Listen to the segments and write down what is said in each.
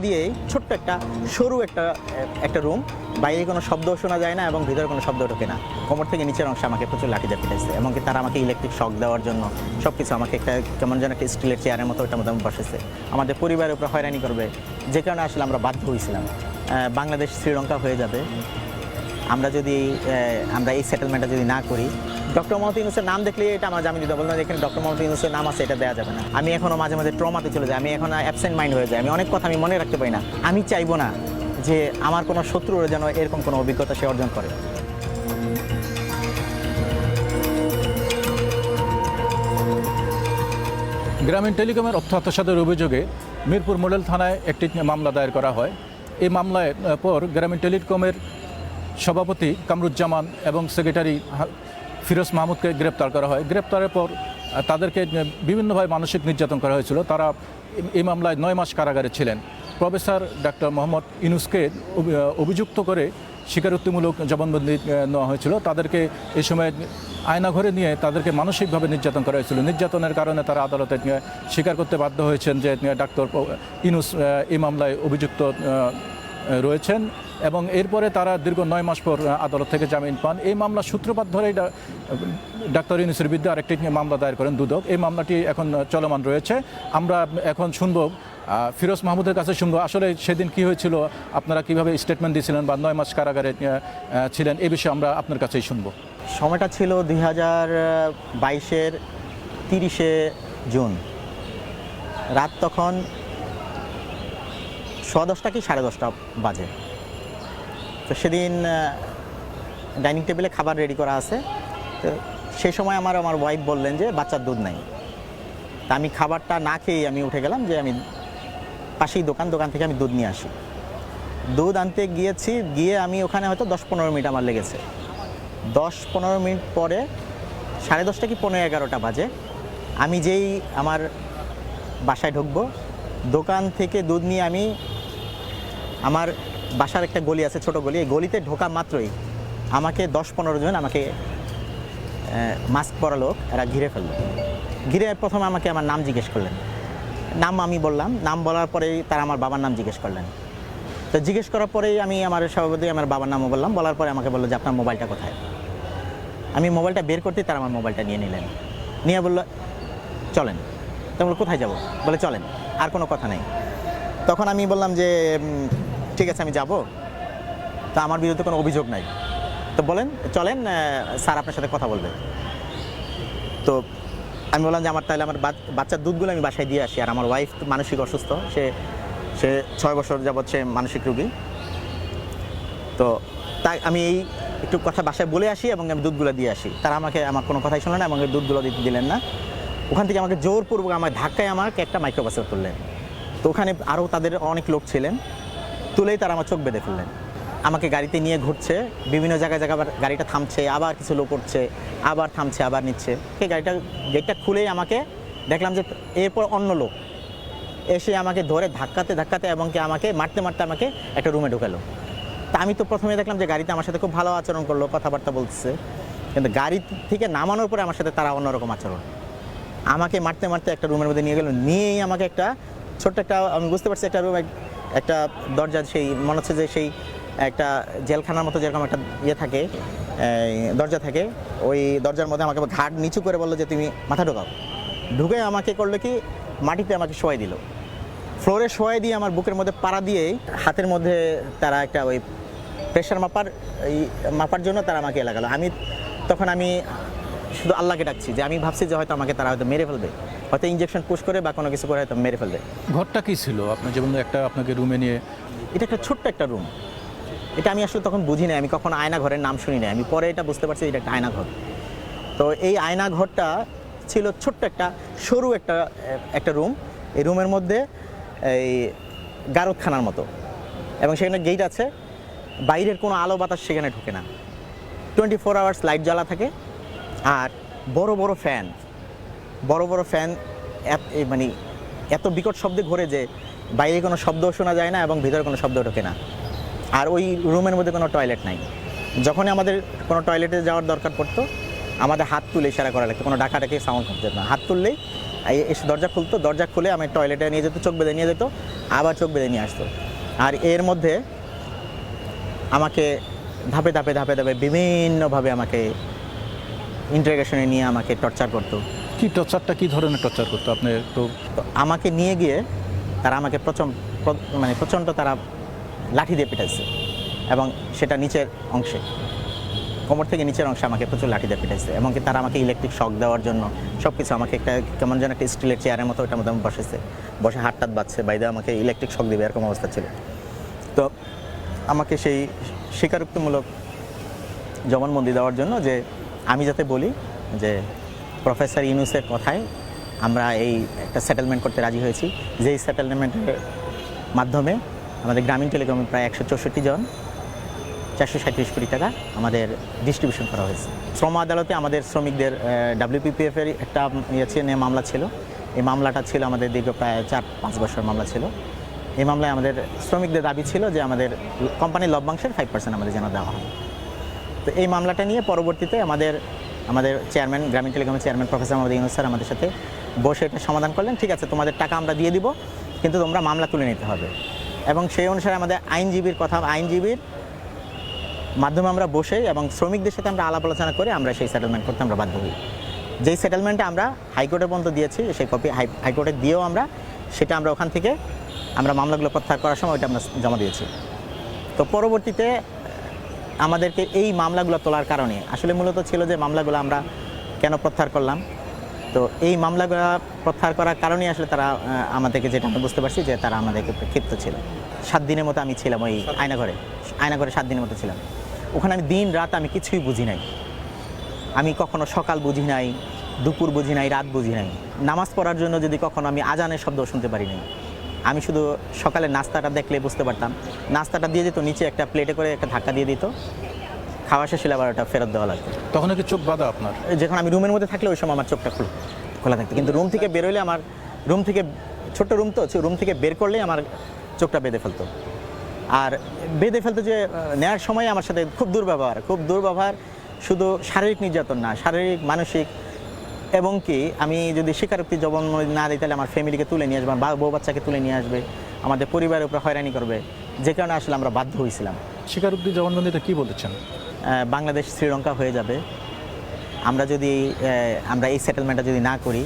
দিয়ে ছোট্ট একটা সরু একটা একটা রুম বাইরে কোনো শব্দ শোনা যায় না এবং ভিতরে কোনো শব্দ ঢোকে না। কোমর থেকে নিচের অংশে আমাকে প্রচুর লাঠিতে পিটাইছে এবং কি তারা আমাকে ইলেকট্রিক শক দেওয়ার জন্য সব কিছু আমাকে একটা কেমন যেন একটা স্টিলের চেয়ারের মতো ওটার আমি বসেছে আমাদের পরিবারের উপর হয়রানি করবে। যে কারণে আসলে আমরা বাধ্য হয়েছিলাম বাংলাদেশ শ্রীলঙ্কা হয়ে যাবে। আমরা যদি আমরা এই সেটেলমেন্টটা যদি না করি ডক্টর মোহাম্মদ ইউনুসের নাম দেখলে এটা আমার জামিন দিতে বললাম এখানে ডক্টর মোহাম্মদ ইউনুসের নাম আছে, এটা দেওয়া যাবে না। আমি এখনও মাঝে মাঝে ট্রমাতে চলে যাই, আমি এখন অ্যাবসেন্ট মাইন্ড হয়ে যাই। আমি অনেক কথা আমি মনে রাখতে পারি না। আমি চাইব না যে আমার কোনো শত্রুরা যেন এরকম কোনো অভিজ্ঞতা সে অর্জন করে। গ্রামীণ টেলিকমের অর্থ আত্মসাতের অভিযোগে মিরপুর মডেল থানায় একটি মামলা দায়ের করা হয়। এই মামলায় পর গ্রামীণ টেলিকমের সভাপতি কামরুজ্জামান এবং সেক্রেটারি ফিরোজ মাহমুদকে গ্রেপ্তার করা হয়। গ্রেপ্তারের পর তাদেরকে বিভিন্নভাবে মানসিক নির্যাতন করা হয়েছিল। তারা এই- মামলায় নয় মাস কারাগারে ছিলেন। প্রফেসর ডাক্তার মোহাম্মদ ইনুসকে অভিযুক্ত করে স্বীকারোক্তিমূলক জবানবন্দি নেওয়া হয়েছিল। তাদেরকে এই সময় আয়নাঘরে নিয়ে তাদেরকে মানসিকভাবে নির্যাতন করা হয়েছিল। নির্যাতনের কারণে তারা আদালতে স্বীকার করতে বাধ্য হয়েছেন যে ডাক্তার ইনুস এই মামলায় অভিযুক্ত রয়েছেন। এবং এরপরে তারা দীর্ঘ নয় মাস পর আদালত থেকে জামিন পান। এই মামলা সূত্রপাত ধরেই ডাক্তার ইউনুসের বিরুদ্ধে আরেকটি মামলা দায়ের করেন দুদক। এই মামলাটি এখন চলমান রয়েছে। আমরা এখন শুনব ফিরোজ মাহমুদের কাছে শুনব, আসলে সেদিন কি হয়েছিল, আপনারা কীভাবে স্টেটমেন্ট দিয়েছিলেন বা নয় মাস কারাগারে ছিলেন, এ বিষয়ে আমরা আপনার কাছেই শুনব। সময়টা ছিল দুই হাজার বাইশের তিরিশে জুন। রাত তখন সোয়া দশটা কি সাড়ে দশটা বাজে। তো সেদিন ডাইনিং টেবিলে খাবার রেডি করা আছে। তো সেই সময় আমার আমার ওয়াইফ বললেন যে, বাচ্চার দুধ নাই। তা আমি খাবারটা না খেয়েই আমি উঠে গেলাম যে, আমি পাশেই দোকান দোকান থেকে আমি দুধ নিয়ে আসি। দুধ আনতে গিয়েছি, গিয়ে আমি ওখানে হয়তো দশ পনেরো মিনিট আমার লেগেছে। দশ পনেরো মিনিট পরে সাড়ে দশটা কি পনেরো এগারোটা বাজে। আমি যেই আমার বাসায় ঢুকবো, দোকান থেকে দুধ নিয়ে আমি আমার বাসার একটা গলি আছে, ছোট গলি। এই গলিতে ঢোকা মাত্রই আমাকে দশ পনেরো জন আমাকে মাস্ক পরা লোক, এরা ঘিরে ফেলল। ঘিরে প্রথমে আমাকে আমার নাম জিজ্ঞেস করলেন। নাম আমি বললাম। নাম বলার পরেই তারা আমার বাবার নাম জিজ্ঞেস করলেন। তো জিজ্ঞেস করার পরেই আমি আমার সভাপতি, আমার বাবার নামও বললাম। বলার পরে আমাকে বলল যে, আপনার মোবাইলটা কোথায়? আমি মোবাইলটা বের করতেই তারা আমার মোবাইলটা নিয়ে নিলেন। নিয়ে বলল, চলেন। তো বলল, কোথায় যাব? বলে, চলেন। আর কোনো কথা নেই। তখন আমি বললাম যে ঠিক আছে, আমি যাব। তো আমার বিরুদ্ধে কোনো অভিযোগ নাই। তো বলেন, চলেন স্যার আপনার সাথে কথা বলবে। তো আমি বললাম যে আমার তাহলে আমার বাচ- বাচ্চার দুধগুলো আমি বাসায় দিয়ে আসি, আর আমার ওয়াইফ মানসিক অসুস্থ, সে সে ছয় বছর যাবৎ সে মানসিক রোগী। তো তাই আমি এই একটু কথা বাসায় বলে আসি এবং আমি দুধগুলো দিয়ে আসি। তারা আমাকে আমার কোনো কথাই শুনলেন না এবং দুধগুলো দিতে দিলেন না। ওখান থেকে আমাকে জোরপূর্বক আমার ধাক্কায় আমাকে একটা মাইক্রোবাসে তুললেন। তো ওখানে আরও তাদের অনেক লোক ছিলেন। তুলেই তারা আমার চোখ বেঁধে ফেললেন। আমাকে গাড়িতে নিয়ে ঘুরছে, বিভিন্ন জায়গায় জায়গায় আবার গাড়িটা থামছে, আবার কিছু লোক উঠছে, আবার থামছে, আবার নিচ্ছে। সেই গাড়িটা, গেটটা খুলেই আমাকে দেখলাম যে এরপর অন্য লোক এসে আমাকে ধরে ধাক্কাতে ধাক্কাতে এবং কি আমাকে মারতে মারতে আমাকে একটা রুমে ঢুকালো। তা আমি তো প্রথমে দেখলাম যে গাড়িতে আমার সাথে খুব ভালো আচরণ করল, কথাবার্তা বলছে কিন্তু গাড়ি থেকে নামানোর পরে আমার সাথে তারা অন্যরকম আচরণ। আমাকে মারতে মারতে একটা রুমের মধ্যে নিয়ে গেল, নিয়েই আমাকে একটা ছোট্ট একটা, আমি বুঝতে পারছি একটা রুম একটা দরজা সেই, মনে হচ্ছে যে সেই একটা জেলখানার মতো যেরকম একটা ইয়ে থাকে দরজা থাকে, ওই দরজার মধ্যে আমাকে ঘাট নিচু করে বলল যে তুমি মাথা ঢোকাও। ঢুকে আমাকে করল কি, মাটিতে আমাকে শোয়াই দিল। ফ্লোরে শোয়াই দিয়ে আমার বুকের মধ্যে পাড়া দিয়েই হাতের মধ্যে তারা একটা ওই প্রেশার মাপার, এই মাপার জন্য তারা আমাকে লাগালো আমি, তখন আমি শুধু আল্লাহকে ডাকছি যে আমি ভাবছি যে হয়তো আমাকে তারা হয়তো মেরে ফেলবে। হয়তো ইঞ্জেকশন পুশ করে বা কোনো কিছু করে হয়তো মেরে ফেলবে। ঘরটা কি ছিল? আপনার যেমন একটা আপনাকে রুমে নিয়ে এটা একটা ছোট্ট একটা রুম এটা আমি আসলে তখন বুঝি নাই আমি কখনো আয়না ঘরের নাম শুনি নাই। আমি পরে এটা বুঝতে পারছি এটা একটা আয়না ঘর। তো এই আয়না ঘরটা ছিল ছোট্ট একটা সরু একটা একটা রুম এই রুমের মধ্যে এই গারদখানার মতো। এবং সেখানে গেট আছে। বাইরের কোনো আলো বাতাস সেখানে ঢুকে না। টোয়েন্টি ফোর আওয়ার্স লাইট জ্বালা থাকে। আর বড় বড় ফ্যান বড় বড় ফ্যান মানে এত বিকট শব্দে ঘোরে যে বাইরে কোনো শব্দ শোনা যায় না এবং ভিতরে কোনো শব্দ ঢোকে না। আর ওই রুমের মধ্যে কোনো টয়লেট নাই। যখনই আমাদের কোনো টয়লেটে যাওয়ার দরকার পড়তো, আমাদের হাত তুলে ইশারা করা লাগতো। কোনো ডাকাটাকে সাউন্ড করতে না। হাত তুললেই এসে দরজা খুলতো, দরজা খুলে আমি টয়লেটে নিয়ে যেত, চোখ বেঁধে নিয়ে যেত, আবার চোখ বেঁধে নিয়ে আসতো। আর এর মধ্যে আমাকে ধাপে ধাপে ধাপে ধাপে বিভিন্নভাবে আমাকে ইন্টারগেশনে নিয়ে আমাকে টর্চার করতো। কি টর্চারটা, কি ধরনের টর্চার করতো আপনি তো আমাকে নিয়ে গিয়ে তারা আমাকে প্রচণ্ড মানে প্রচণ্ড তারা লাঠি দিয়ে পিটাইছে এবং সেটা নিচের অংশে, কোমর থেকে নিচের অংশে আমাকে প্রচুর লাঠি দিয়ে পিটাইছে এবং তারা আমাকে ইলেকট্রিক শক দেওয়ার জন্য সব কিছু আমাকে একটা কেমন যেন একটা স্টিলের চেয়ারের মতো ওটার মধ্যে বসেছে বসে হাত টাত বাচ্ছে বাইরে আমাকে ইলেকট্রিক শক দেবে, এরকম অবস্থা ছিল। তো আমাকে সেই স্বীকারোক্তিমূলক জবানবন্দি দেওয়ার জন্য যে আমি যাতে বলি যে প্রফেসর ইউনুসের কথায় আমরা এই একটা সেটেলমেন্ট করতে রাজি হয়েছি। যেই সেটেলমেন্টের মাধ্যমে আমাদের গ্রামীণ টেলিকমে প্রায় একশো চৌষট্টি জন, চারশো সাঁত্রিশ কোটি টাকা আমাদের ডিস্ট্রিবিউশন করা হয়েছে। শ্রম আদালতে আমাদের শ্রমিকদের ডাব্লিউপিপিএফ এর একটা ইয়ে নিয়ে মামলা ছিল। এই মামলাটা ছিল আমাদের দীর্ঘ প্রায় চার পাঁচ বছর মামলা ছিল। এই মামলায় আমাদের শ্রমিকদের দাবি ছিল যে আমাদের কোম্পানির লভ্যাংশের ফাইভ পার্সেন্ট আমাদের যেন দেওয়া হয়। তো এই মামলাটা নিয়ে পরবর্তীতে আমাদের আমাদের chairman Grameen টেলিকমের chairman professor Mohammad Yunus sir আমাদের সাথে বসে এটা সমাধান করলেন। ঠিক আছে, তোমাদের টাকা আমরা দিয়ে দিব, কিন্তু তোমরা মামলা তুলে নিতে হবে। এবং সেই অনুসারে আমাদের আইনজীবীর কথা, আইনজীবীর মাধ্যমে আমরা বসে এবং শ্রমিকদের সাথে আমরা আলাপ আলোচনা করে আমরা সেই সেটেলমেন্ট করতে আমরা বাধ্য হই। যেই সেটেলমেন্টটা আমরা হাইকোর্টে পর্যন্ত দিয়েছি, সেই কপি হাই, হাইকোর্টে দিয়েও আমরা সেটা আমরা ওখান থেকে আমরা মামলাগুলো প্রত্যাহার করার সময় ওইটা আমরা জমা দিয়েছি। তো পরবর্তীতে আমাদেরকে এই মামলাগুলো তোলার কারণে। আসলে মূলত ছিল যে মামলাগুলো আমরা কেন প্রত্যাহার করলাম। তো এই মামলাগুলো প্রত্যাহার করার কারণেই আসলে তারা আমাদেরকে যেটা আমরা বুঝতে পারছি যে তারা আমাদেরকে ক্ষিপ্ত ছিল। সাত দিনের মতো আমি ছিলাম ওই আয়নাঘরে। আয়নাঘরে সাত দিনের মতো ছিলাম। ওখানে আমি দিন রাত আমি কিছুই বুঝি নাই। আমি কখনো সকাল বুঝি নাই, দুপুর বুঝি নাই, রাত বুঝি নাই। নামাজ পড়ার জন্য যদি কখনো আমি আজানের শব্দ শুনতে পারি নাই। আমি শুধু সকালে নাস্তাটা দেখলে বুঝতে পারতাম। নাস্তাটা দিয়ে দিত নিচে একটা প্লেটে করে একটা ধাক্কা দিয়ে দিত। খাওয়া শেষ হলে আবার ওটা ফেরত দেওয়া লাগতো। তখন কি চোখ বাঁধা আপনার? যখন আমি রুমের মধ্যে থাকলে ওই সময় আমার চোখটা খোলা খোলা থাকতো। কিন্তু রুম থেকে বেরোলে আমার রুম থেকে ছোট্ট রুম তো রুম থেকে বের করলেই আমার চোখটা বেঁধে ফেলতো। আর বেঁধে ফেলতো যে নেওয়ার সময় আমার সাথে খুব দুর্ব্যবহার। খুব দুর্ব্যবহার শুধু শারীরিক নির্যাতন না শারীরিক মানসিক এবং কি আমি যদি স্বীকারোক্তি জবন না দিই তাহলে আমার ফ্যামিলিকে তুলে নিয়ে আসবে আমার বা- বউ বাচ্চাকে তুলে নিয়ে আসবে আমাদের পরিবারের উপরে হয়রানি করবে। যে কারণে আসলে আমরা বাধ্য হয়েছিলাম শিকারুদ্দি জবানবন্দিতে কি বলেছেন? বাংলাদেশ শ্রীলঙ্কা হয়ে যাবে। আমরা যদি আমরা এই সেটেলমেন্টটা যদি না করি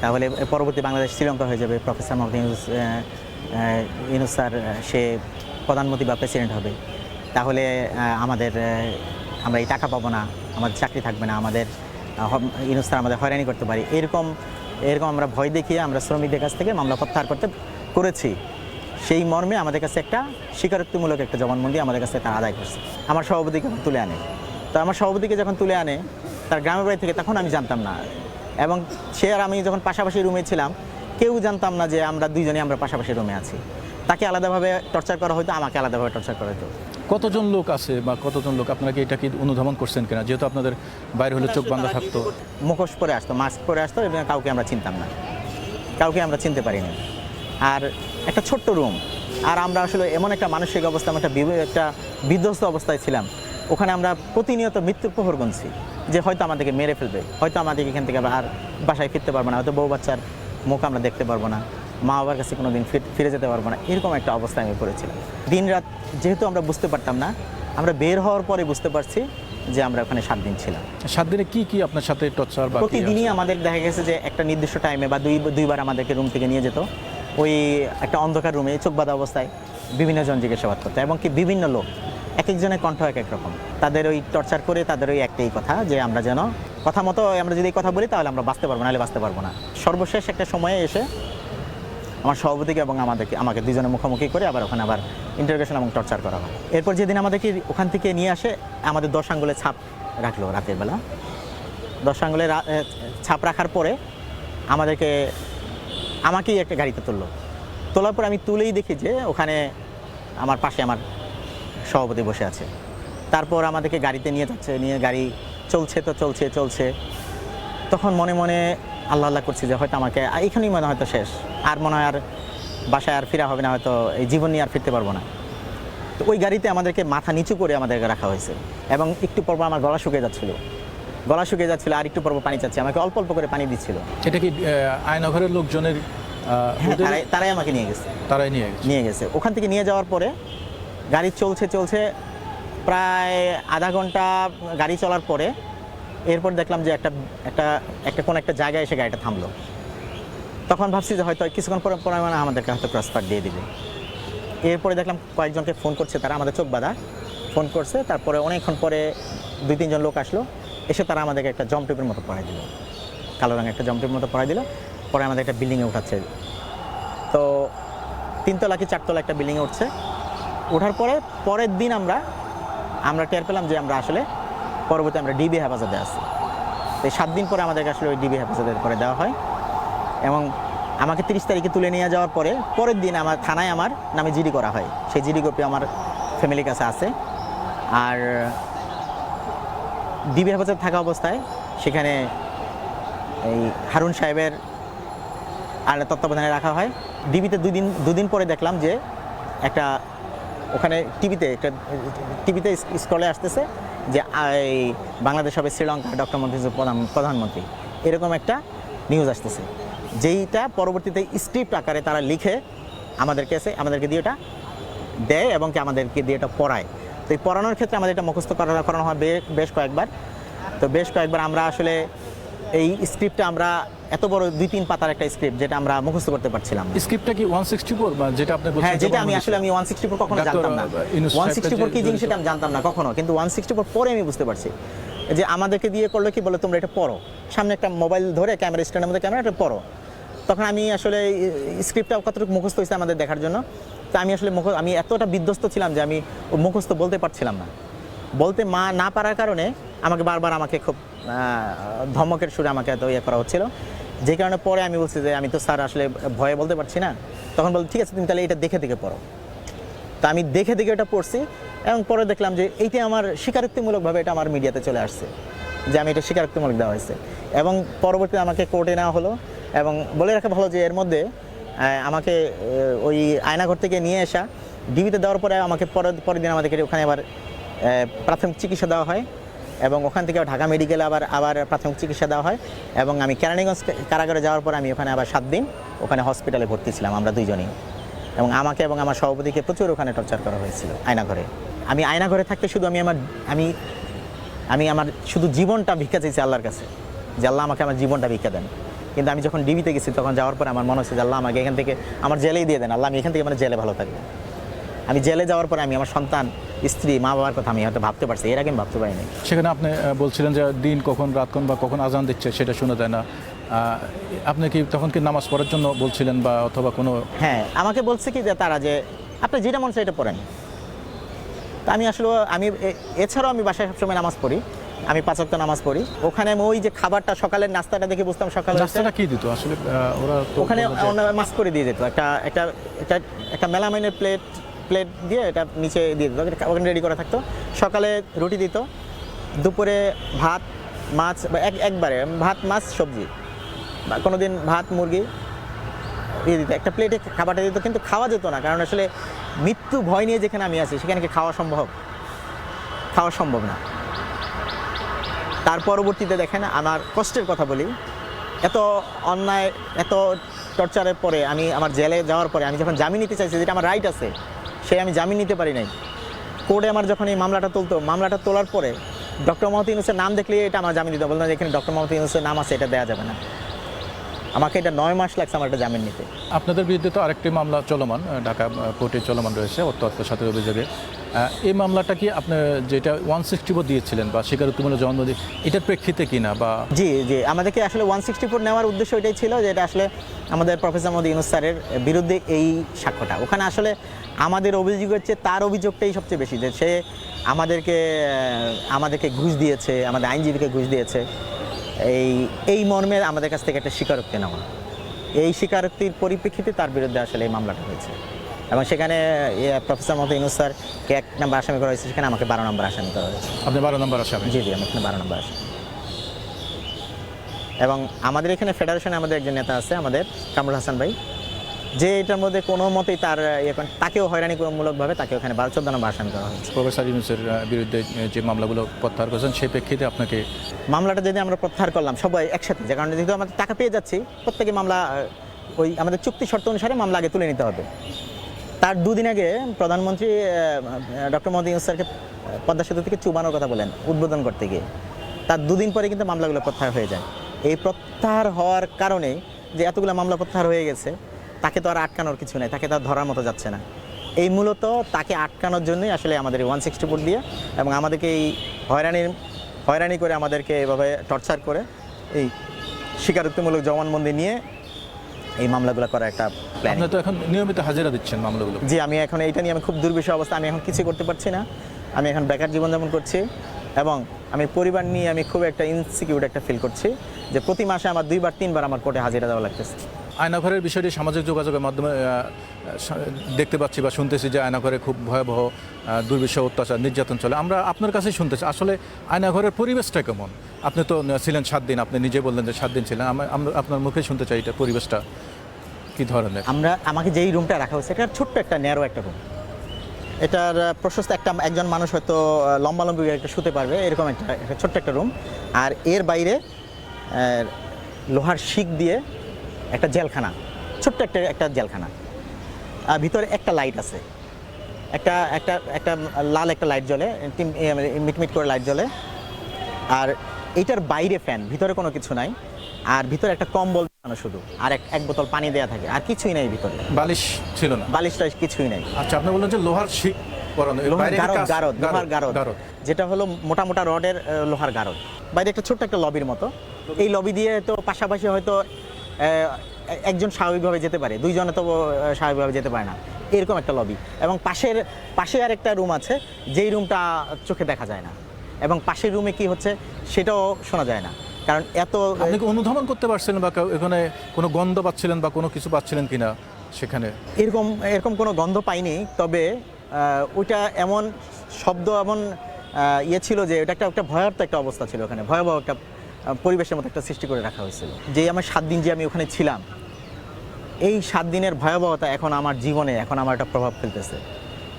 তাহলে পরবর্তী বাংলাদেশ শ্রীলঙ্কা হয়ে যাবে। প্রফেসর মোহাম্মদ ইউনুস ইউনুস স্যার সে প্রধানমন্ত্রী বা প্রেসিডেন্ট হবে। তাহলে আমাদের আমরা এই টাকা পাবো না আমাদের চাকরি থাকবে না আমাদের স্যার আমাদের হয়রানি করতে পারি। এরকম এরকম আমরা ভয় দেখিয়ে আমরা শ্রমিকদের কাছ থেকে মামলা প্রত্যাহার করতে করেছি। সেই মর্মে আমাদের কাছে একটা স্বীকারোক্তিমূলক একটা জবানবন্দি আমাদের কাছে তারা আদায় করছে। আমার সভাপতিকে যখন তুলে আনে, তো আমার সভাপতিকে যখন তুলে আনে, তার গ্রামের বাড়ি থেকে তখন আমি জানতাম না। এবং সে আর আমি যখন পাশাপাশি রুমে ছিলাম, কেউ জানতাম না যে আমরা দুইজনে আমরা পাশাপাশি রুমে আছি। তাকে আলাদাভাবে টর্চার করা হতো আমাকে আলাদাভাবে টর্চার করা হতো। কতজন লোক আছে বা কতজন লোক? আপনারা কি এটা কি অনুধাবন করছেন কিনা? যেহেতু আপনাদের বাইরে হলে চোখ বাঁধা থাকতো। মুখোশ পরে আসতো, মাস্ক পরে আসতো এবং কাউকে আমরা চিনতাম না। কাউকে আমরা চিনতে পারিনি। আর একটা ছোট্ট রুম। আর আমরা আসলে এমন একটা মানসিক অবস্থা একটা একটা বিধ্বস্ত অবস্থায় ছিলাম। ওখানে আমরা প্রতিনিয়ত মৃত্যুর প্রহর গুনছি যে হয়তো আমাদেরকে মেরে ফেলবে, হয়তো আমাদেরকে এখান থেকে আর বাসায় ফিরতে পারব না, হয়তো বউ বাচ্চার মুখ আমরা দেখতে পারব না। মা বাবার কাছে কোনো দিন ফিরে যেতে পারব না। এরকম একটা অবস্থায় আমি পড়েছিলাম। দিন রাত যেহেতু আমরা বুঝতে পারতাম না আমরা বের হওয়ার পরে বুঝতে পারছি যে আমরা ওখানে সাত দিন ছিলাম। সাত দিনে কি কি আপনার সাথে টর্চার প্রতিদিনই আমাদের দেখা গেছে যে একটা নির্দিষ্ট টাইমে বা দুই দুইবার আমাদেরকে রুম থেকে নিয়ে যেত। ওই একটা অন্ধকার রুমে চোখ বাঁধা অবস্থায় বিভিন্ন জন জিজ্ঞাসাবাদ করতো এবং কি বিভিন্ন লোক এক একজনের কণ্ঠ এক এক রকম। তাদের ওই টর্চার করে তাদের ওই একটাই কথা যে আমরা যেন কথা মতো আমরা যদি কথা বলি তাহলে আমরা বাঁচতে পারব না হলে বাঁচতে পারব না। সর্বশেষ একটা সময়ে এসে আমার সভাপতিকে এবং আমাদেরকে, আমাকে দুজনে মুখোমুখি করে আবার ওখানে আবার ইন্টারোগেশন এবং টর্চার করা হয়। এরপর যেদিন আমাদেরকে ওখান থেকে নিয়ে আসে, আমাদের দশ আঙ্গুলে ছাপ রাখল রাতের বেলা। দশ আঙ্গুলে ছাপ রাখার পরে আমাদেরকে, আমাকেই একটা গাড়িতে তুললো। তোলার পর আমি তুলেই দেখি যে ওখানে আমার পাশে আমার সভাপতি বসে আছে। তারপর আমাদেরকে গাড়িতে নিয়ে যাচ্ছে, নিয়ে গাড়ি চলছে তো চলছে চলছে। তখন মনে মনে আল্লাহ আল্লাহ করছি যে হয়তো আমাকে এখানেই মনে হয়তো শেষ। আর মনে হয় আর বাসায় আর ফেরা হবে না হয়তো এই জীবন নিয়ে আর ফিরতে পারব না। তো ওই গাড়িতে আমাদেরকে মাথা নিচু করে আমাদেরকে রাখা হয়েছে। এবং একটু পর পর আমার গলা শুকিয়ে যাচ্ছিল। গলা শুকিয়ে যাচ্ছিল আর একটু পর্ব পানি চাচ্ছে। আমাকে অল্প অল্প করে পানি দিচ্ছিল। এটা কি আয়নাঘরের লোকজনের হ্যাঁ তারাই তারাই আমাকে নিয়ে গেছে। তারাই নিয়ে গেছে। নিয়ে গেছে। ওখান থেকে নিয়ে যাওয়ার পরে গাড়ি চলছে চলছে প্রায় আধা ঘণ্টা গাড়ি চলার পরে এরপর দেখলাম যে একটা একটা একটা কোন একটা জায়গায় এসে গাড়িটা থামলো। তখন ভাবছি যে হয়তো কিছুক্ষণ পরে পরে মানে আমাদেরকে হয়তো ক্রসফার দিয়ে দিবে। এরপরে দেখলাম কয়েকজনকে ফোন করছে তারা আমাদের চোখ বাঁধা। ফোন করছে, তারপরে অনেকক্ষণ পরে দুই তিনজন লোক আসলো। এসে তারা আমাদেরকে একটা জমটেপের মতো পড়াই দিল। কালো রঙের একটা জমটেপের মতো পড়াই দিল। পরে আমাদের একটা বিল্ডিংয়ে উঠাচ্ছে। তো তিনতলা কি চারতলা একটা বিল্ডিংয়ে উঠছে। ওঠার পরে, পরের দিন আমরা আমরা টের পেলাম যে আমরা আসলে পরবর্তী আমরা ডিবি হেফাজতে তো এই সাত দিন পরে আমাদেরকে আসলে ওই ডিবি হেফাজতে করে দেওয়া হয়। এবং আমাকে তিরিশ তারিখে তুলে নিয়ে যাওয়ার পরে, পরের দিন আমার থানায় আমার নামে জিডি করা হয়। সেই জিডি কপি আমার ফ্যামিলির কাছে আছে। আর ডিবি হেফাজতে থাকা অবস্থায় সেখানে এই হারুন সাহেবের আর তত্ত্বাবধানে রাখা হয়। ডিবিতে দুদিন দুদিন পরে দেখলাম যে একটা ওখানে টিভিতে একটা টিভিতে স্কলে আসতেছে। যে বাংলাদেশ হবে শ্রীলঙ্কা, ডক্টর মন্ত্রী প্রধান, প্রধানমন্ত্রী। এরকম একটা নিউজ আসতেছে। যেইটা পরবর্তীতে স্ক্রিপ্ট আকারে তারা লিখে আমাদের কাছে, আমাদেরকে দিয়ে ওটা দেয় এবং কি আমাদেরকে দিয়ে এটা পড়ায়। তো এই পড়ানোর ক্ষেত্রে আমাদের এটা মুখস্থ করা, করানো হয় বেশ কয়েকবার। তো বেশ কয়েকবার আমরা আসলে এই স্ক্রিপ্টটা আমরা এত বড় দুই তিন পাতার একটা স্ক্রিপ্ট যেটা আমরা মুখস্থ করতে পারছিলাম। স্ক্রিপ্টটা কি ওয়ান সিক্সটি ফোর যেটা আপনি বলছেন হ্যাঁ যেটা আমি আসলে আমি ওয়ান সিক্সটি ফোর কখনো জানতাম না। আহ, ইউনুস ওয়ান সাহেবটা সিক্সটি ফোর যে কি জিনিস সেটা আমি জানতাম না কখনো কিন্তু ওয়ান সিক্সটি ফোর পরে আমি বুঝতে পারছি। যে আমাদেরকে দিয়ে করল কি বলে তোমরা এটা পড়ো। সামনে একটা মোবাইল ধরে ক্যামেরা স্ট্যান্ডের মধ্যে ক্যামেরা এটা পড়ো। তখন আমি আসলে স্ক্রিপ্টটা কতটুকু মুখস্থ হয়েছে আমাদের দেখার জন্য তো আমি আসলে মুখ আমি এতটা বিধ্বস্ত ছিলাম যে আমি মুখস্থ বলতে পারছিলাম না। বলতে মা না পারার কারণে আমাকে বারবার আমাকে খুব ধমকের সুরে আমাকে এত ইয়ে করা হচ্ছিল। যে কারণে পরে আমি বলছি যে, আমি তো স্যার আসলে ভয়ে বলতে পারছি না। তখন বল ঠিক আছে, তুমি তাহলে এটা দেখে দেখে পড়ো। তা আমি দেখে দেখে এটা পড়ছি এবং পরে দেখলাম যে, এইটা আমার স্বীকারোক্তিমূলকভাবে এটা আমার মিডিয়াতে চলে আসছে, যে আমি এটা স্বীকারোক্তিমূলক দেওয়া হয়েছে। এবং পরবর্তীতে আমাকে কোর্টে নেওয়া হলো এবং বলে রাখা ভালো যে, এর মধ্যে আমাকে ওই আয়নাঘর থেকে নিয়ে আসা, ডিবিতে দেওয়ার পরে আমাকে পরের পরের দিন আমাদেরকে ওখানে আবার প্রাথমিক চিকিৎসা দেওয়া হয়। এবং ওখান থেকে ঢাকা মেডিকেলে আবার আবার প্রাথমিক চিকিৎসা দেওয়া হয়। এবং আমি কেরানীগঞ্জ কারাগারে যাওয়ার পর আমি ওখানে আবার সাত দিন ওখানে হসপিটালে ভর্তি ছিলাম, আমরা দুইজনেই। এবং আমাকে এবং আমার সভাপতিকে প্রচুর ওখানে টর্চার করা হয়েছিল, আয়নাঘরে। আমি আয়নাঘরে থাকতে শুধু আমি আমার, আমি আমি আমার শুধু জীবনটা ভিক্ষা চাইছি আল্লাহর কাছে, যে আল্লাহ আমাকে আমার জীবনটা ভিক্ষা দেন। কিন্তু আমি যখন ডিবিতে গেছি, তখন যাওয়ার পর আমার মনে হচ্ছে যে আল্লাহ আমাকে এখান থেকে, আমার জেলেই দিয়ে দেন। আল্লাহ আমি এখান থেকে মানে জেলে ভালো থাকব। আমি জেলে যাওয়ার পরে আমি আমার সন্তান স্ত্রী মা বাবার কথা আমি হয়তো ভাবতে পারছি এর আগে আমি ভাবতে পারিনি। সেখানে আপনি বলছিলেন যে দিন কখন রাত কখন বা কখন আজান দিচ্ছে সেটা শোনা যায় না। আপনি কি তখন কি নামাজ পড়ার জন্য বলছিলেন বা অথবা কোনো হ্যাঁ আমাকে বলছে কি যে তারা যে আপনি যেটা মন এটা পড়েন। তা আমি আসলে আমি এছাড়াও আমি বাসায় সবসময় নামাজ পড়ি। আমি পাঁচ ওয়াক্ত নামাজ পড়ি। ওখানে আমি ওই যে খাবারটা সকালের নাস্তাটা দেখে বুঝতাম সকালে রাস্তাটা কি দিত? আসলে ওরা ওখানে মাস্ক করে দিয়ে যেত একটা একটা একটা একটা মেলামাইনের প্লেট প্লেট দিয়ে এটা নিচে দিয়ে দিত ওখানে রেডি করা থাকতো। সকালে রুটি দিত, দুপুরে ভাত, মাছ, বা এক একবারে ভাত, মাছ, সবজি, বা কোনো দিন ভাত, মুরগি দিয়ে দিত। একটা প্লেটে খাবারটা দিত, কিন্তু খাওয়া যেত না, কারণ আসলে মৃত্যু ভয় নিয়ে যেখানে আমি আছি, সেখানে কি খাওয়া সম্ভব? খাওয়া সম্ভব না। তার পরবর্তীতে দেখেন, আমার কষ্টের কথা বলি, এত অন্যায়, এত টর্চারের পরে আমি আমার জেলে যাওয়ার পরে আমি যখন জামিন নিতে চাইছি, যেটা আমার রাইট আছে সে আমি জামিন নিতে পারি নাই। কোর্টে আমার যখন এই মামলাটা তুলতো, মামলাটা তোলার পরে ডক্টর মোহাম্মদ ইউনুসের নাম দেখলে এটা আমার জামিন দিতে বলতো যে এখানে ডক্টর মোহাম্মদ ইউনুসের নাম আছে, এটা দেওয়া যাবে না। আমাকে এটা নয় মাস লাগছে আমার একটা জামিন নিতে। আপনাদের বিরুদ্ধে তো আরেকটি মামলা চলমান ঢাকা কোর্টে চলমান রয়েছে অর্থ সাথে অভিযোগে। এই মামলাটা কি আপনি যেটা ওয়ান সিক্সটি ফোর দিয়েছিলেন বা স্বীকারোক্তিমূলক জন্ম দিয়ে এটার প্রেক্ষিতে কিনা বা? জি জি। আমাদেরকে আসলে ওয়ান সিক্সটি ফোর নেওয়ার উদ্দেশ্য এটাই ছিল যে এটা আসলে আমাদের প্রফেসর মোদী ইউনুস স্যারের বিরুদ্ধে এই সাক্ষ্যটা। ওখানে আসলে আমাদের অভিযোগ হচ্ছে তার অভিযোগটাই সবচেয়ে বেশি, যে সে আমাদেরকে আমাদেরকে ঘুষ দিয়েছে, আমাদের আইনজীবীকে ঘুষ দিয়েছে। এই এই মর্মে আমাদের কাছ থেকে একটা স্বীকারোক্তি নেওয়া। এই স্বীকারোক্তির পরিপ্রেক্ষিতে তার বিরুদ্ধে আসলে এই মামলাটা হয়েছে। এবং সেখানে প্রফেসর মোদী ইউনুস স্যারকে এক নম্বর আসামি করা হয়েছে সেখানে আমাকে বারো নম্বর আসামি করা হয়েছে। আপনি বারো নম্বর আসামি? জি জি আমি এখানে বারো নম্বর আসি এবং আমাদের এখানে ফেডারেশনে আমাদের একজন নেতা আছে আমাদের কামরুল হাসান ভাই। যে এটার মধ্যে কোনো মতেই তার তাকেও হয়রানিমূলকভাবে তাকে ওখানে বারো চোদ্দ নম্বর আসামি করা হয়েছে। প্রফেসর ইউনুসের বিরুদ্ধে যে মামলাগুলো প্রত্যাহার করেছেন সেই প্রেক্ষিতে আপনাকে মামলাটা যদি আমরা প্রত্যাহার করলাম সবাই একসাথে যে কারণে যেহেতু আমাদের টাকা পেয়ে যাচ্ছি প্রত্যেকে মামলা ওই আমাদের চুক্তি শর্ত অনুসারে মামলা আগে তুলে নিতে হবে। তার দুদিন আগে প্রধানমন্ত্রী ডক্টর মোহাম্মদ ইউনুস পদ্মা সেতু থেকে চুবানোর কথা বলেন উদ্বোধন করতে গিয়ে। তার দুদিন পরে কিন্তু মামলাগুলো প্রত্যাহার হয়ে যায়। এই প্রত্যাহার হওয়ার কারণে যে এতগুলো মামলা প্রত্যাহার হয়ে গেছে, তাকে তো আর আটকানোর কিছু নেই, তাকে তো ধরার মতো যাচ্ছে না। এই মূলত তাকে আটকানোর জন্যই আসলে আমাদের ওয়ান সিক্সটি ফোর দিয়ে এবং আমাদেরকে এই হয়রানির, হয়রানি করে আমাদেরকে এভাবে টর্চার করে এই স্বীকারোক্তিমূলক জবানবন্দি নিয়ে এই মামলাগুলো করার একটা প্ল্যান তো এখন নিয়মিত হাজিরা দিচ্ছেন মামলাগুলো জি আমি এখন এইটা নিয়ে আমি খুব দুর্বিষহ অবস্থা আমি এখন কিছু করতে পারছি না। আমি এখন বেকার জীবনযাপন করছি এবং আমি পরিবার নিয়ে আমি খুব একটা ইনসিকিউর একটা ফিল করছি যে প্রতি মাসে আমার দুইবার তিনবার আমার কোর্টে হাজিরা দেওয়া লাগতেছে। আয়নাঘরের বিষয়টি সামাজিক যোগাযোগের মাধ্যমে দেখতে পাচ্ছি বা শুনতেছি যে আয়নাঘরে খুব ভয়াবহ দুর্বিষহ অত্যাচার, নির্যাতন চলে। আমরা আপনার কাছেই শুনতেছি, আসলে আয়নাঘরের পরিবেশটা কেমন? আপনি তো ছিলেন সাত দিন, আপনি নিজে বললেন যে সাত দিন ছিলেন। আমরা আপনার মুখে শুনতে চাই এটা পরিবেশটা কি ধরনের? আমরা, আমাকে যেই রুমটা রাখা হয়েছে, এটা ছোট্ট একটা ন্যারো একটা রুম এটার প্রশস্ত একটা, একজন মানুষ হয়তো লম্বা লম্বি একটা শুতে পারবে, এরকম একটা ছোট্ট একটা রুম আর এর বাইরে লোহার শিক দিয়ে একটা জেলখানা ছোট্ট একটা একটা জেলখানা। আর ভিতরে একটা লাইট আছে। একটা একটা একটা লাল একটা লাইট জ্বলে মানে মিটমিট করে লাইট জ্বলে। আর এইটার বাইরে ফ্যান ভিতরে কোনো কিছু নাই। আর ভিতরে একটা কম্বল লাগানো শুধু। আর এক এক বোতল পানি দেওয়া থাকে। আর কিছুই নাই ভিতরে। বালিশ ছিল না? বালিশ টালিশ কিছুই নাই। আচ্ছা আপনি বললেন যে লোহার শিক পরানো। গারদ গারদ লোহার গারদ যেটা হলো মোটা মোটা রডের লোহার গারদ। বাইরে একটা ছোট্ট একটা লবির মতো। এই লবি দিয়ে তো পাশাপাশি হয়তো একজন স্বাভাবিকভাবে যেতে পারে দুইজনে তো স্বাভাবিকভাবে যেতে পারে না। এরকম একটা লবি এবং পাশের পাশে আর একটা রুম আছে যেই রুমটা চোখে দেখা যায় না। এবং পাশের রুমে কি হচ্ছে সেটাও শোনা যায় না। কারণ এত আপনি অনুধাবন করতে পারছিলেন বা এখানে কোনো গন্ধ পাচ্ছিলেন বা কোনো কিছু পাচ্ছিলেন কিনা সেখানে? এরকম এরকম কোনো গন্ধ পাইনি তবে ওইটা এমন শব্দ এমন ইয়ে ছিল যে ওটা একটা একটা ভয়ার্থ একটা অবস্থা ছিল ওখানে। ভয়াবহ একটা পরিবেশের মতো একটা সৃষ্টি করে রাখা হয়েছিল। যে আমার সাত দিন যে আমি ওখানে ছিলাম, এই সাত দিনের ভয়াবহতা এখন আমার জীবনে, এখন আমার একটা প্রভাব ফেলতেছে।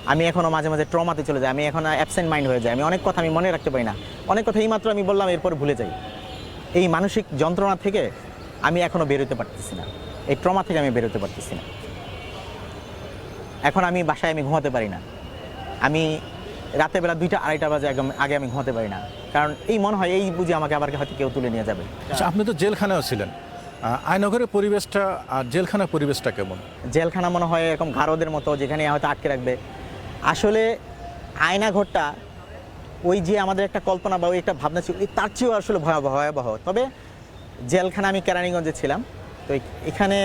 আমি এখনও মাঝে মাঝে ট্রমাতে চলে যাই, আমি এখন অ্যাবসেন্ট মাইন্ড হয়ে যাই। আমি অনেক কথা আমি মনে রাখতে পারি না। অনেক কথা এইমাত্র আমি বললাম, এরপর ভুলে যাই। এই মানসিক যন্ত্রণা থেকে আমি এখনও বেরোতে পারতেছি না। এই ট্রমা থেকে আমি বেরোতে পারতেছি না। এখন আমি বাসায় আমি ঘুমাতে পারি না। আমি রাতের বেলা দুইটা আড়াইটা বাজে একদম আগে আমি ঘুমাতে পারি না। কারণ এই মনে হয় এই বুঝি আমাকে আবার হয়তো কেউ তুলে নিয়ে যাবে। আচ্ছা আপনি তো জেলখানায় ছিলেন। আয়নগরের পরিবেশটা আর জেলখানার পরিবেশটা কেমন? জেলখানা মনে হয় এরকম গারদের মতো যেখানে হয়তো আটকে রাখবে। আসলে আয়না ঘরটা ওই যে আমাদের একটা কল্পনা বা ওই একটা ভাবনা ছিল তার চেয়েও আসলে ভয়াবহ ভয়াবহ। তবে জেলখানা আমি কেরানীগঞ্জে ছিলাম তো এখানে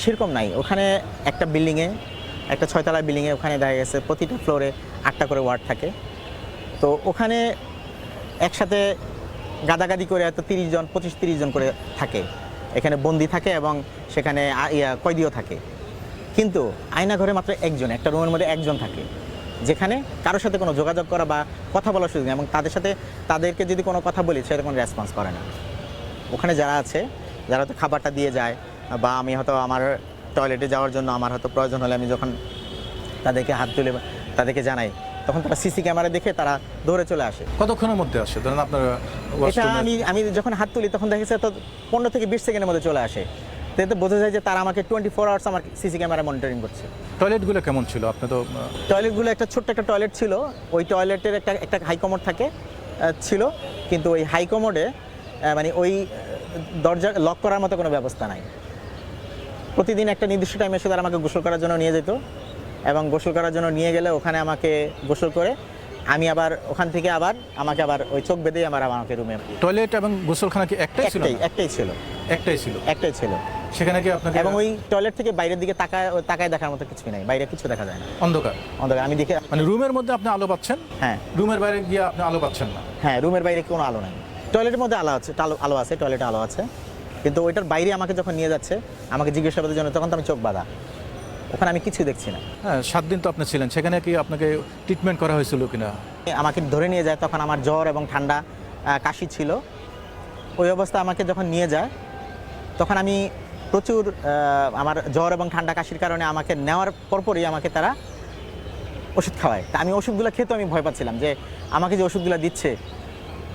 সেরকম নাই। ওখানে একটা বিল্ডিংয়ে একটা ছয়তলা বিল্ডিংয়ে ওখানে দেখা গেছে প্রতিটা ফ্লোরে আটটা করে ওয়ার্ড থাকে। তো ওখানে একসাথে গাদাগাদি করে হয়তো তিরিশ জন, পঁচিশ তিরিশ জন করে থাকে। এখানে বন্দি থাকে এবং সেখানে কয়েদিও থাকে। কিন্তু আয়না ঘরে মাত্র একজন, একটা রুমের মধ্যে একজন থাকে। যেখানে কারোর সাথে কোনো যোগাযোগ করা বা কথা বলার সুযোগ নেই এবং তাদের সাথে তাদেরকে যদি কোনো কথা বলি, সেটা কোনো রেসপন্স করে না। ওখানে যারা আছে, যারা হয়তো খাবারটা দিয়ে যায় বা আমি হয়তো আমার টয়লেটে যাওয়ার জন্য আমার হয়তো প্রয়োজন হলে আমি যখন তাদেরকে হাত তুলে তাদেরকে জানাই। তখন তারা সিসি ক্যামেরা দেখে তারা দৌড়ে চলে আসে। কতক্ষণের মধ্যে আসে? ধরেন আপনার এটা আমি আমি যখন হাত তুলি তখন দেখা যাচ্ছে তো পনেরো থেকে বিশ সেকেন্ডের মধ্যে চলে আসে। তো বোঝা যায় যে তারা আমাকে টোয়েন্টি ফোর আওয়ার্স আমার সিসি ক্যামেরা মনিটরিং করছে। টয়লেটগুলো কেমন ছিল? আপনি তো টয়লেটগুলো একটা ছোট্ট একটা টয়লেট ছিল। ওই টয়লেটের একটা একটা হাইকমোড থাকে ছিল। কিন্তু ওই হাইকমোডে মানে ওই দরজা লক করার মতো কোনো ব্যবস্থা নাই। প্রতিদিন একটা নির্দিষ্ট টাইমে এসে তারা আমাকে গোসল করার জন্য নিয়ে যেত। এবং গোসল করার জন্য নিয়ে গেলে ওখানে আমাকে গোসল করে আমি আবার ওখান থেকে আবার আমাকে আবার ওই চোখ বেঁধেই আমার আমাকে রুমে টয়লেট এবং গোসলখানা কি একটাই ছিল একটাই ছিল। একটাই ছিল। একটাই ছিল। সেখানে কি আপনাকে এবং ওই টয়লেট থেকে বাইরের দিকে তাকায় তাকায় দেখার মতো কিছুই নাই বাইরে কিছু দেখা যায় না। অন্ধকার। অন্ধকার আমি দেখে মানে রুমের মধ্যে আপনি আলো পাচ্ছেন? হ্যাঁ। রুমের বাইরে গিয়ে আপনি আলো পাচ্ছেন না? হ্যাঁ রুমের বাইরে কোনো আলো নাই। টয়লেটের মধ্যে আলো আছে আলো আলো আছে টয়লেটে আলো আছে। কিন্তু ওইটার বাইরে আমাকে যখন নিয়ে যাচ্ছে আমাকে জিজ্ঞাসাবাদের জন্য তখন তো আমি চোখ বাঁধা। ওখানে আমি কিছুই দেখছি না। হ্যাঁ সাত দিন তো আপনি ছিলেন সেখানে কি আপনাকে ট্রিটমেন্ট করা হয়েছিল কিনা? আমাকে ধরে নিয়ে যায় তখন আমার জ্বর এবং ঠান্ডা কাশি ছিল। ওই অবস্থা আমাকে যখন নিয়ে যায় তখন আমি প্রচুর আমার জ্বর এবং ঠান্ডা কাশির কারণে আমাকে নেওয়ার পরপরই আমাকে তারা ওষুধ খাওয়ায়। তা আমি ওষুধগুলো খেতে আমি ভয় পাচ্ছিলাম যে আমাকে যে ওষুধগুলো দিচ্ছে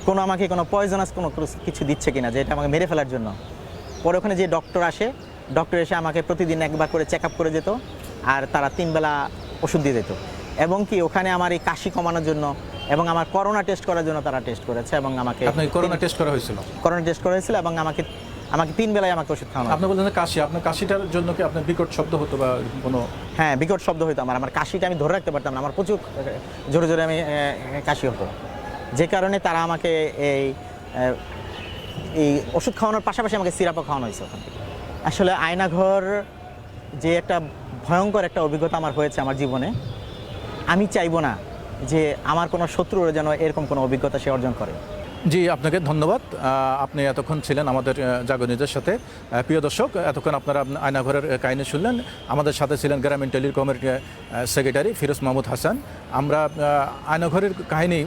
কোনো আমাকে কোনো পয়জনাস কোনো কিছু দিচ্ছে কিনা যে এটা আমাকে মেরে ফেলার জন্য। পরে ওখানে যে ডক্টর আসে ডক্টর এসে আমাকে প্রতিদিন একবার করে চেক আপ করে যেত আর তারা তিনবেলা ওষুধ দিয়ে দিত এবং কি ওখানে আমার এই কাশি কমানোর জন্য এবং আমার করোনা টেস্ট করার জন্য তারা টেস্ট করেছে এবং আমাকে করোনা টেস্ট করা হয়েছিল? করোনা টেস্ট করা হয়েছিল এবং আমাকে আমাকে তিন বেলায় আমাকে ওষুধ খাওয়ানো আপনি বললেন কাশি আপনার কাশিটার জন্য কি আপনার বিকট শব্দ হতো বা কোনো হ্যাঁ বিকট শব্দ হইতো আমার। আমার কাশিটা আমি ধরে রাখতে পারতাম না আমার প্রচুর জোরে জোরে আমি কাশি হতো। যে কারণে তারা আমাকে এই এই ওষুধ খাওয়ানোর পাশাপাশি আমাকে সিরাপও খাওয়ানো হয়েছে ওখান থেকে। আসলে আয়নাঘর যে একটা ভয়ঙ্কর একটা অভিজ্ঞতা আমার হয়েছে আমার জীবনে, আমি চাইব না যে আমার কোনো শত্রুরা যেন এরকম কোনো অভিজ্ঞতা সে অর্জন করে। জি, আপনাকে ধন্যবাদ। আপনি এতক্ষণ ছিলেন আমাদের জাগরণীদের সাথে। প্রিয় দর্শক, এতক্ষণ আপনারা আয়নাঘরের কাহিনী শুনলেন। আমাদের সাথে ছিলেন গ্রামীণ টেলিকমের সেক্রেটারি ফিরোজ মাহমুদ হাসান। আমরা আয়নাঘরের কাহিনী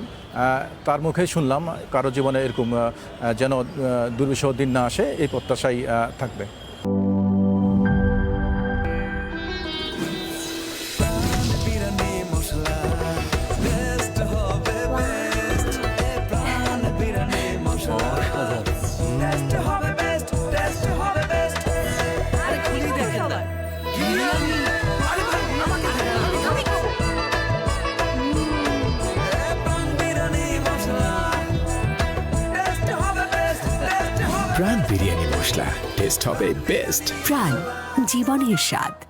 তার মুখেই শুনলাম। কারও জীবনে এরকম যেন দুর্বিষহ দিন না আসে, এই প্রত্যাশাই থাকবে। মশলা। টেস্ট হবে বেস্ট প্রাণ জীবনের স্বাদ।